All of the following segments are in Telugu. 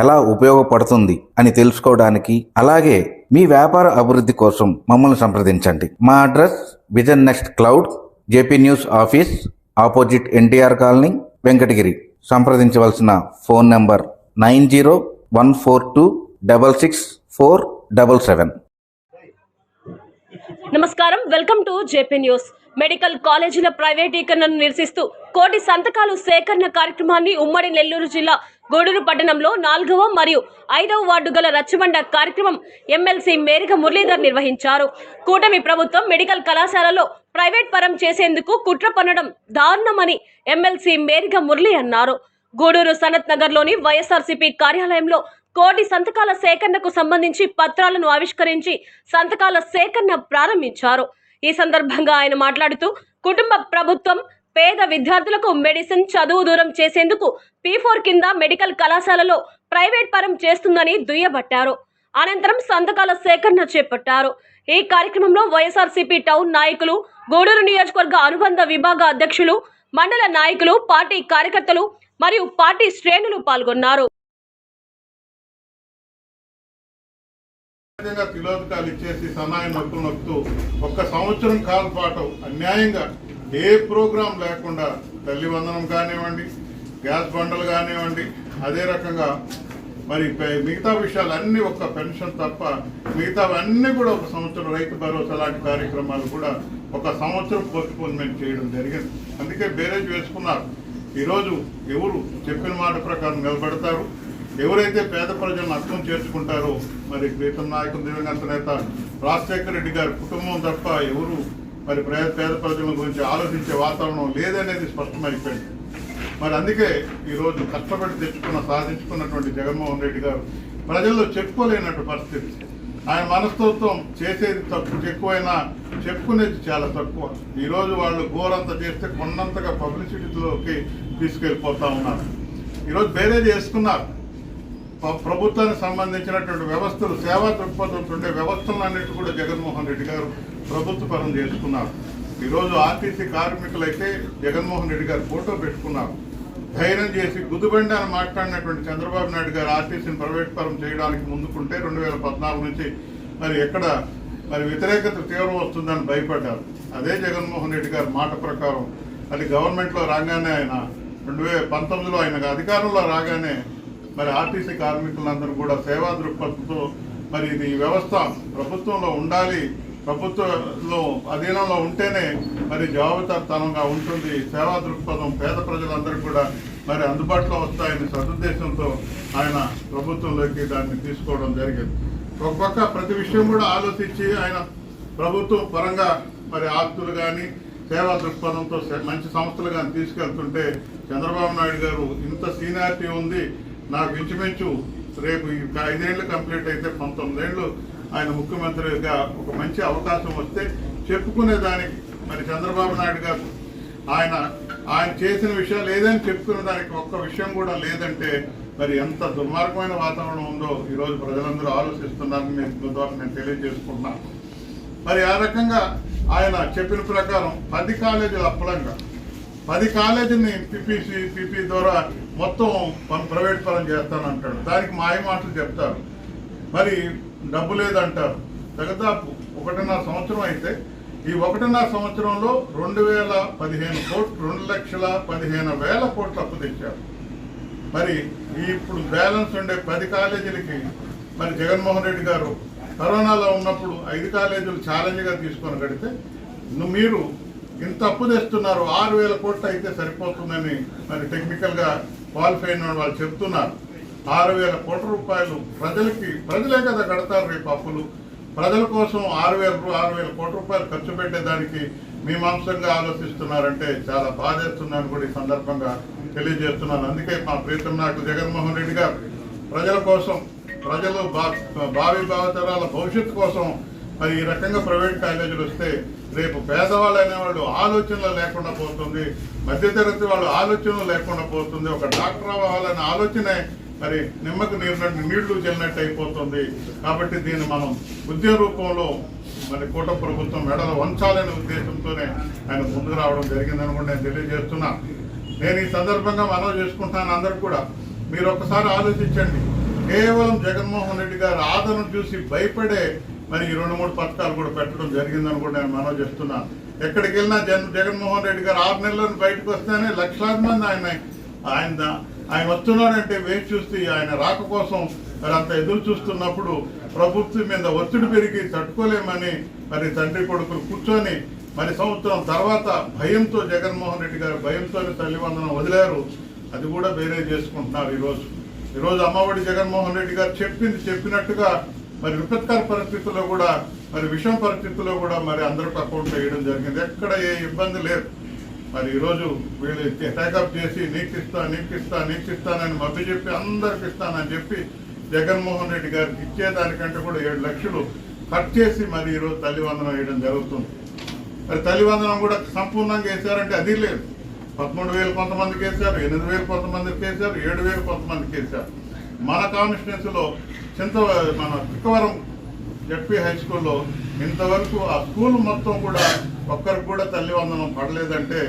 ఎలా ఉపయోగపడుతుంది అని తెలుసుకోవడానికి అలాగే మీ వ్యాపార అభివృద్ధి కోసం మమ్మల్ని సంప్రదించండి. మా address vision next cloud JP News office opposite NTR colony Venkatagiri. సంప్రదించవలసిన phone number nine zero one four two double six four double seven. నమస్కారం. Welcome to JP News. Medical కాలేజీల ప్రైవేటీకరణను నిరసిస్తూ కోటి సంతకాలు సేకరణ కార్యక్రమాన్ని ఉమ్మడి నెల్లూరు జిల్లా గూడూరు పట్టణంలో నాలుగవ మరియు ఐదవ వార్డు గల రచ్చబండ కార్యక్రమం ఎమ్మెల్సీ మేరిక మురళీధర్ నిర్వహించారు. కూటమి ప్రభుత్వం మెడికల్ కళాశాలలో ప్రైవేట్ పరం చేసేందుకు కుట్ర పన్నడం దారుణమని ఎమ్మెల్సీ మేరిక మురళి అన్నారు. గూడూరు సనత్ నగర్లోని వైఎస్ఆర్సీపీ కార్యాలయంలో కోటి సంతకాల సేకరణకు సంబంధించి పత్రాలను ఆవిష్కరించి సంతకాల సేకరణ ప్రారంభించారు. ఈ సందర్భంగా ఆయన మాట్లాడుతూ కుటుంబ ప్రభుత్వం పేద విద్యార్థులకు మెడిసిన్ చదువు దూరం చేసేందుకు పీ ఫోర్ కింద మెడికల్ కళాశాలలో ప్రైవేట్ పరం చేస్తుందని దుయ్యబట్టారు. అనంతరం సంతకాల సేకరణ చేపట్టారు. ఈ కార్యక్రమంలో వైఎస్ఆర్సీపీ టౌన్ నాయకులు గూడూరు నియోజకవర్గ అనుబంధ విభాగ అధ్యక్షులు మండల నాయకులు పార్టీ కార్యకర్తలు మరియు పార్టీ శ్రేణులు పాల్గొన్నారు. తిలోదకాలు ఇచ్చేసి సన్నాయి నొక్కులు నొక్కుతూ ఒక్క సంవత్సరం కాల పాటు అన్యాయంగా ఏ ప్రోగ్రాం లేకుండా తల్లి వందనం కానివ్వండి గ్యాస్ బండలు కానివ్వండి అదే రకంగా మరి మిగతా విషయాలు అన్ని ఒక్క పెన్షన్ తప్ప మిగతావన్నీ కూడా ఒక సంవత్సరం రైతు భరోసా లాంటి కార్యక్రమాలు కూడా ఒక సంవత్సరం పోస్ట్పోన్మెంట్ చేయడం జరిగింది. అందుకే బేరేజ్ వేసుకున్నారు. ఈరోజు ఎవరు చెప్పిన మాట ప్రకారం నిలబడతారు. ఎవరైతే పేద ప్రజలను అర్థం చేసుకుంటారో మరి ప్రీతం నాయకులు దివంగత నేత రాజశేఖర రెడ్డి గారి కుటుంబం తప్ప ఎవరు మరి పేద ప్రజల గురించి ఆలోచించే వాతావరణం లేదనేది స్పష్టమైపోయింది. మరి అందుకే ఈరోజు కష్టపడి తెచ్చుకున్న సాధించుకున్నటువంటి జగన్మోహన్ రెడ్డి గారు ప్రజల్లో చెప్పుకోలేనట్టు పరిస్థితి. ఆయన మనస్తత్వం చేసేది తక్కువ ఎక్కువైనా చెప్పుకునేది చాలా తక్కువ. ఈరోజు వాళ్ళు గోరంత చేస్తే కొన్నంతగా పబ్లిసిటీలోకి తీసుకెళ్ళిపోతా ఉన్నారు. ఈరోజు బేరేజ్ చేసుకున్నారు ప్రభుత్వానికి సంబంధించినటువంటి వ్యవస్థలు సేవా దృక్పథంతో ఉండే వ్యవస్థలన్నిటి కూడా జగన్మోహన్ రెడ్డి గారు ప్రభుత్వ పరం చేసుకున్నారు. ఈరోజు ఆర్టీసీ కార్మికులైతే జగన్మోహన్ రెడ్డి గారు ఫోటో పెట్టుకున్నారు. ధైర్యం చేసి గుద్దుబండి అని మాట్లాడినటువంటి చంద్రబాబు నాయుడు గారు ఆర్టీసీని ప్రైవేట్ పరం చేయడానికి ముందుకుంటే రెండు వేల పద్నాలుగు నుంచి మరి ఎక్కడ మరి వ్యతిరేకత తీవ్రం వస్తుందని భయపడ్డారు. అదే జగన్మోహన్ రెడ్డి గారి మాట ప్రకారం అది గవర్నమెంట్లో రాగానే ఆయన రెండు వేల పంతొమ్మిదిలో ఆయన అధికారంలో రాగానే మరి ఆర్టీసీ కార్మికులందరూ కూడా సేవా దృక్పథంతో మరి ఇది ఈ వ్యవస్థ ప్రభుత్వంలో ఉండాలి. ప్రభుత్వంలో అధీనంలో ఉంటేనే మరి జవాబుదారితనంగా ఉంటుంది. సేవా దృక్పథం పేద ప్రజలందరూ కూడా మరి అందుబాటులో వస్తాయని సదుద్దేశంతో ఆయన ప్రభుత్వంలోకి దాన్ని తీసుకోవడం జరిగింది. ఒక్కొక్క ప్రతి విషయం కూడా ఆలోచించి ఆయన ప్రభుత్వం పరంగా మరి ఆస్తులు కానీ సేవా దృక్పథంతో మంచి సంస్థలు కానీ తీసుకెళ్తుంటే చంద్రబాబు నాయుడు గారు ఇంత సీనియారిటీ ఉంది. నాకు ఇంచుమించు రేపు ఈ ఐదేళ్ళు కంప్లీట్ అయితే పంతొమ్మిదేళ్ళు ఆయన ముఖ్యమంత్రిగా ఒక మంచి అవకాశం వస్తే చెప్పుకునే దానికి మరి చంద్రబాబు నాయుడు గారు ఆయన ఆయన చేసిన విషయాలు ఏదైనా చెప్పుకునే దానికి ఒక్క విషయం కూడా లేదంటే మరి ఎంత దుర్మార్గమైన వాతావరణం ఉందో ఈరోజు ప్రజలందరూ ఆలోచిస్తున్నారని నేను ద్వారా నేను తెలియజేసుకుంటున్నాను మరి ఆ రకంగా ఆయన చెప్పిన ప్రకారం పది కాలేజీలు అప్పలంగా పది కాలేజీని పిపిసి పిపి ద్వారా మొత్తం మనం ప్రైవేట్ పరం చేస్తానంటాడు. దానికి మాయ మాటలు చెప్తారు. మరి డబ్బు లేదంటారు. దాదాపు ఒకటిన్నర సంవత్సరం అయితే ఈ ఒకటిన్నర సంవత్సరంలో రెండు వేల పదిహేను కోట్లు రెండు లక్షల పదిహేను వేల కోట్లు అప్పు తెచ్చారు. మరి ఇప్పుడు బ్యాలెన్స్ ఉండే పది కాలేజీలకి మరి జగన్మోహన్ రెడ్డి గారు కరోనాలో ఉన్నప్పుడు ఐదు కాలేజీలు ఛాలెంజ్గా తీసుకొని కడితే మీరు ఇంత అప్పు తెస్తున్నారు ఆరు వేల కోట్లు అయితే సరిపోతుందని మరి టెక్నికల్గా క్వాలిఫై అయిన వాళ్ళు చెప్తున్నారు. ఆరు వేల కోట్ల రూపాయలు ప్రజలకి ప్రజలే కదా కడతారు రేపు అప్పులు. ప్రజల కోసం ఆరు వేల ఆరు వేల కోట్ల రూపాయలు ఖర్చు పెట్టేదానికి మీమాంసంగా ఆలోచిస్తున్నారంటే చాలా బాధేస్తున్నాను కూడా ఈ సందర్భంగా తెలియజేస్తున్నాను. అందుకే మా ప్రీతం నాకు జగన్మోహన్ రెడ్డి గారు ప్రజల కోసం ప్రజలు భావి భావతరాల భవిష్యత్తు కోసం మరి ఈ రకంగా ప్రైవేట్ కాలేజీలు వస్తే రేపు పేదవాళ్ళు అనేవాళ్ళు ఆలోచనలు లేకుండా పోతుంది మధ్యతరగతి వాళ్ళు ఆలోచనలు లేకుండా పోతుంది ఒక డాక్టర్ అవ్వాలనే ఆలోచనే మరి నిమ్మకు నీరు నీళ్ళు చెల్లినట్టు అయిపోతుంది. కాబట్టి దీన్ని మనం ఉద్యోగ రూపంలో మరి కూట ప్రభుత్వం మెడలు వంచాలనే ఉద్దేశంతోనే ఆయన ముందుకు రావడం జరిగిందని కూడా నేను తెలియజేస్తున్నా. నేను ఈ సందర్భంగా మనవి చేసుకుంటాను అందరికి కూడా. మీరు ఒక్కసారి ఆలోచించండి. కేవలం జగన్మోహన్ రెడ్డి గారి ఆదరణ చూసి భయపడే మరి ఈ రెండు మూడు పథకాలు కూడా పెట్టడం జరిగిందని కూడా నేను మనవి చేస్తున్నాను ఎక్కడికి వెళ్ళినా జగన్ జగన్మోహన్ రెడ్డి గారు ఆరు నెలలను బయటకు వస్తేనే లక్షలాది మంది ఆయన ఆయన ఆయన వస్తున్నాడంటే వేచి చూస్తే ఆయన రాక కోసం మరి అంత ఎదురు చూస్తున్నప్పుడు ప్రభుత్వం మీద ఒత్తిడి పెరిగి తట్టుకోలేమని మరి తండ్రి కొడుకులు కూర్చొని మరి సంవత్సరం తర్వాత భయంతో జగన్మోహన్ రెడ్డి గారు భయంతోనే తల్లివందనం వదిలారు. అది కూడా వేరే చేసుకుంటున్నారు ఈరోజు. ఈరోజు అమ్మఒడి జగన్మోహన్ రెడ్డి గారు చెప్పింది చెప్పినట్టుగా మరి విపత్కర పరిస్థితుల్లో కూడా మరి విషం పరిస్థితుల్లో కూడా మరి అందరికి అకౌంట్ వేయడం జరిగింది. ఎక్కడ ఏ ఇబ్బంది లేదు. మరి ఈరోజు వీళ్ళు టేకప్ చేసి నీకు ఇస్తా నీకు ఇస్తా నీకు ఇస్తానని మభ్య చెప్పి అందరికి ఇస్తానని చెప్పి జగన్మోహన్ రెడ్డి గారికి ఇచ్చేదానికంటే కూడా ఏడు లక్షలు కట్ చేసి మరి ఈరోజు తల్లివందనం వేయడం జరుగుతుంది. మరి తల్లివందనం కూడా సంపూర్ణంగా వేశారంటే అది లేదు. పదమూడు వేలు కొంతమందికి వేశారు ఎనిమిది వేలు కొంతమందికి వేశారు ఏడు వేలు కొంతమందికి వేశారు. మన కాన్స్టిట్యున్సీలో చింత మన శుక్రవారం జడ్పీ హై స్కూల్లో ఇంతవరకు ఆ స్కూల్ మొత్తం కూడా ఒక్కరికి కూడా తల్లి వందనం పడలేదంటే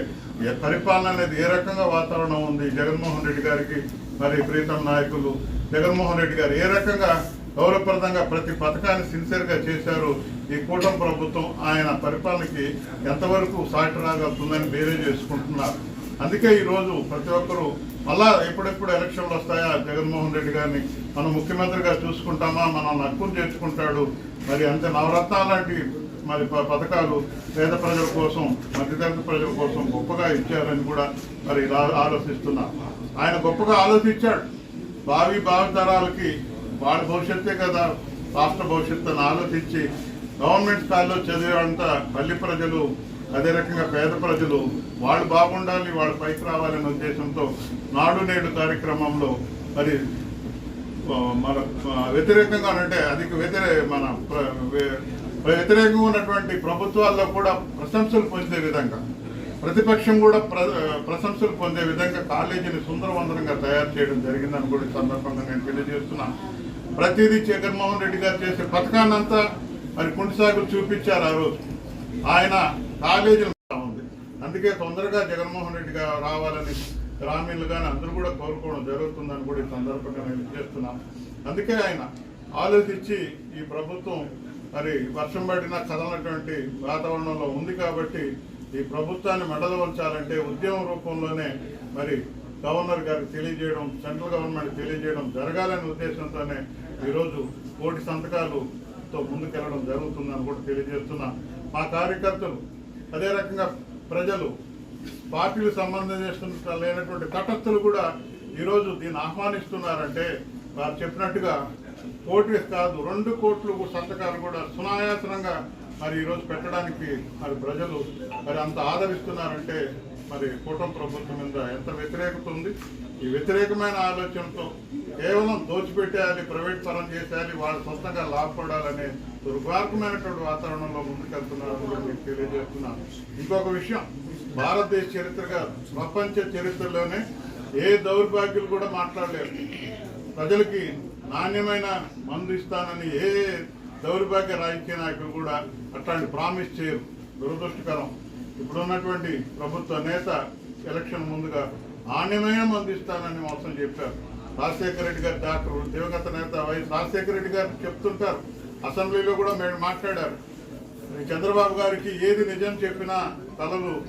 పరిపాలన అనేది ఏ రకంగా వాతావరణం ఉంది? జగన్మోహన్ రెడ్డి గారికి మరి ప్రీతం నాయకులు జగన్మోహన్ రెడ్డి గారు ఏ రకంగా గౌరవప్రదంగా ప్రతి పథకాన్ని సిన్సియర్గా చేశారు? ఈ కూటమి ప్రభుత్వం ఆయన పరిపాలనకి ఎంతవరకు సాటి రాగలుగుతుందని వేరే చేసుకుంటున్నారు. అందుకే ఈరోజు ప్రతి ఒక్కరూ మళ్ళా ఎప్పుడెప్పుడు ఎలక్షన్లు వస్తాయా? జగన్మోహన్ రెడ్డి గారిని మనం ముఖ్యమంత్రిగా చూసుకుంటామా? మనం నక్కుని చేర్చుకుంటాడు. మరి అంతే నవరత్నాలు లాంటి మరి ప- పథకాలు పేద ప్రజల కోసం మధ్యతరగతి ప్రజల కోసం గొప్పగా ఇచ్చారని కూడా మరి రా- ఆలోచిస్తున్నా. ఆయన గొప్పగా ఆలోచించాడు. భావి భావితరాలకి వాళ్ళ భవిష్యత్తే కదా. రాష్ట్ర భవిష్యత్తు అని ఆలోచించి గవర్నమెంట్ స్థాయిలో చదివేంత పల్లి ప్రజలు అదే రకంగా పేద ప్రజలు వాళ్ళు బాగుండాలి వాళ్ళు పైకి రావాలనే ఉద్దేశంతో నాడు నేడు కార్యక్రమంలో మరి మన వ్యతిరేకంగా అంటే అధిక వ్యతిరే మన వ్యతిరేకంగా ఉన్నటువంటి ప్రభుత్వాల్లో కూడా ప్రశంసలు పొందే విధంగా ప్రతిపక్షం కూడా ప్ర ప్రశంసలు పొందే విధంగా కాలేజీని సుందరవందనంగా తయారు చేయడం జరిగిందని కూడా సందర్భంగా నేను తెలియజేస్తున్నా. ప్రతిదీ జగన్మోహన్ రెడ్డి గారు చేసే పథకాన్నంతా మరి కుంటిసాగులు చూపించారు ఆ రోజు. ఆయన కాలేజీలు ఉంది. అందుకే తొందరగా జగన్మోహన్ రెడ్డి రావాలని గ్రామీణులు కానీ అందరూ కూడా కోరుకోవడం జరుగుతుందని కూడా ఈ సందర్భంగా నేను చేస్తున్నాం అందుకే ఆయన ఆలోచించి ఈ ప్రభుత్వం మరి వర్షం పడిన కదలనటువంటి వాతావరణంలో ఉంది కాబట్టి ఈ ప్రభుత్వాన్ని మెడలు ఉద్యమ రూపంలోనే మరి గవర్నర్ గారికి తెలియజేయడం సెంట్రల్ గవర్నమెంట్ తెలియజేయడం జరగాలనే ఉద్దేశంతోనే ఈరోజు కోటి సంతకాలుతో ముందుకెళ్ళడం జరుగుతుందని కూడా తెలియజేస్తున్నా. మా కార్యకర్తలు అదే రకంగా ప్రజలు పార్టీలు సంబంధం చేస్తున్న లేనటువంటి తటస్థులు కూడా ఈరోజు దీన్ని ఆహ్వానిస్తున్నారంటే వారు చెప్పినట్టుగా కోటి కాదు రెండు కోట్లు సంతకాలు కూడా సునాయాసనంగా మరి ఈరోజు పెట్టడానికి మరి ప్రజలు మరి అంత ఆదరిస్తున్నారంటే మరి కూటమి ప్రభుత్వం మీద ఎంత వ్యతిరేకత ఉంది? ఈ వ్యతిరేకమైన ఆలోచనతో కేవలం దోచిపెట్టేయాలి ప్రైవేట్ పరం చేసేయాలి వాళ్ళు సొంతంగా లాభపడాలనే దుర్మార్గమైనటువంటి వాతావరణంలో ముందుకెళ్తున్నారని కూడా మీకు తెలియజేస్తున్నాను. ఇంకొక విషయం భారతదేశ చరిత్రగా ప్రపంచ చరిత్రలోనే ఏ దౌర్భాగ్యులు కూడా మాట్లాడలేరు. ప్రజలకి నాణ్యమైన మందు ఇస్తానని ఏ దౌర్భాగ్య రాజకీయ నాయకులు కూడా అట్లాంటి ప్రామిస్ చేయరు. దురదృష్టకరం. ఇప్పుడున్నటువంటి ప్రభుత్వ నేత ఎలక్షన్ ముందుగా నాణ్యమైన మందు ఇస్తానని మోసం చెప్పారు. రాజశేఖర రెడ్డి గారు డాక్టర్ దివంగత నేత వైఎస్ రాజశేఖర రెడ్డి గారు చెప్తుంటారు. అసెంబ్లీలో కూడా మేము మాట్లాడారు. చంద్రబాబు గారికి ఏది నిజం చెప్పినా తలలు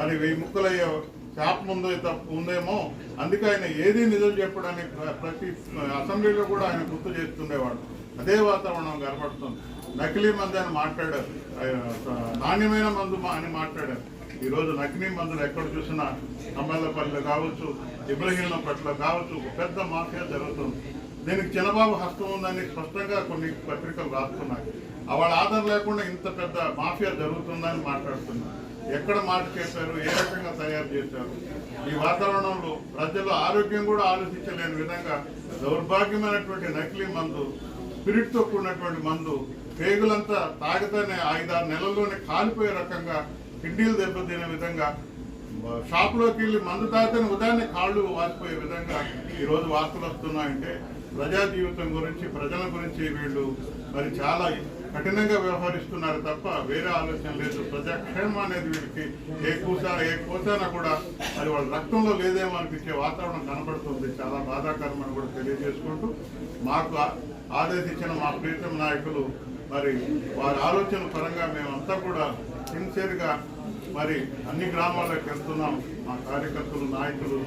మరి వెయ్యి ముక్కలయ్యే శాప్ ఉందో తప్పు ఉందేమో అందుకే ఆయన ఏది నిజం చెప్పడానికి ప్రతి అసెంబ్లీలో కూడా ఆయన గుర్తు చేస్తుండేవాడు. అదే వాతావరణం కనపడుతుంది నకిలీ మందు అని మాట్లాడారు. నాణ్యమైన మందు మా- అని మాట్లాడారు. ఈరోజు నకిలీ మందులు ఎక్కడ చూసినా అమ్మల్లపల్లిలో కావచ్చు ఇబ్రహీంల పట్ల కావచ్చు ఒక పెద్ద మాఫియా జరుగుతుంది. దీనికి చిన్నబాబు హస్తం ఉందని స్పష్టంగా కొన్ని పత్రికలు రాస్తున్నాయి. వాళ్ళ ఆధారం లేకుండా ఇంత పెద్ద మాఫియా జరుగుతుందని మాట్లాడుతున్నారు ఎక్కడ మాట చేశారు ఏ రకంగా తయారు చేశారు? ఈ వాతావరణంలో ప్రజలు ఆరోగ్యం కూడా ఆలోచించలేని విధంగా దౌర్భాగ్యమైనటువంటి నకిలీ మందు స్పిరిట్తో కూడినటువంటి మందు పేగులంతా తాగితేనే ఐదారు నెలల్లోనే కాలిపోయే రకంగా కిడ్నీలు దెబ్బతినే విధంగా షాప్లోకి వెళ్ళి మందు తాగితేనే ఉదయాన్నే కాళ్ళు వాసిపోయే విధంగా ఈరోజు వార్తలు వస్తున్నాయంటే ప్రజా జీవితం గురించి ప్రజల గురించి వీళ్ళు మరి చాలా కఠినంగా వ్యవహరిస్తున్నారు తప్ప వేరే ఆలోచన లేదు. ప్రజాక్షేమం అనేది వీళ్ళకి ఏ కూస ఏ కోసానా కూడా అది వాళ్ళ రక్తంలో లేదేమో అనిపించే వాతావరణం కనబడుతుంది. చాలా బాధాకరమని కూడా తెలియజేసుకుంటూ మాకు ఆదేశించిన మా ప్రీతం నాయకులు మరి వారి ఆలోచన పరంగా మేమంతా కూడా సిన్సియర్గా మరి అన్ని గ్రామాలకు వెళ్తున్నాం. మా కార్యకర్తలు నాయకులు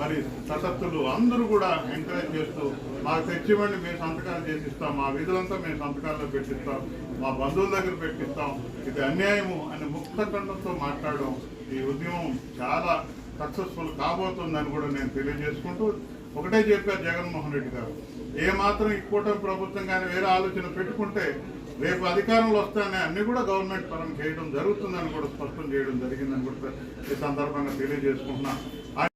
మరి సతత్తులు అందరూ కూడా ఎంకరేజ్ చేస్తూ మాకు తెచ్చివ్వండి మేము సంతకాలు చేసిస్తాం. మా విధులంతా మేము సంతకాల్లో పెట్టిస్తాం. మా బంధువుల దగ్గర పెట్టిస్తాం. ఇది అన్యాయము అని ముక్తఖండంతో మాట్లాడడం ఈ ఉద్యమం చాలా సక్సెస్ఫుల్ కాబోతుందని కూడా నేను తెలియజేసుకుంటూ ఒకటే చెప్పారు జగన్మోహన్ రెడ్డి గారు. ఏ మాత్రం ఈ కూటమి ప్రభుత్వం కానీ వేరే ఆలోచన పెట్టుకుంటే రేపు అధికారంలో వస్తానే అన్ని కూడా గవర్నమెంట్ పరం చేయడం జరుగుతుందని కూడా స్పష్టం చేయడం జరిగిందని కూడా ఈ సందర్భంగా తెలియజేసుకుంటున్నాను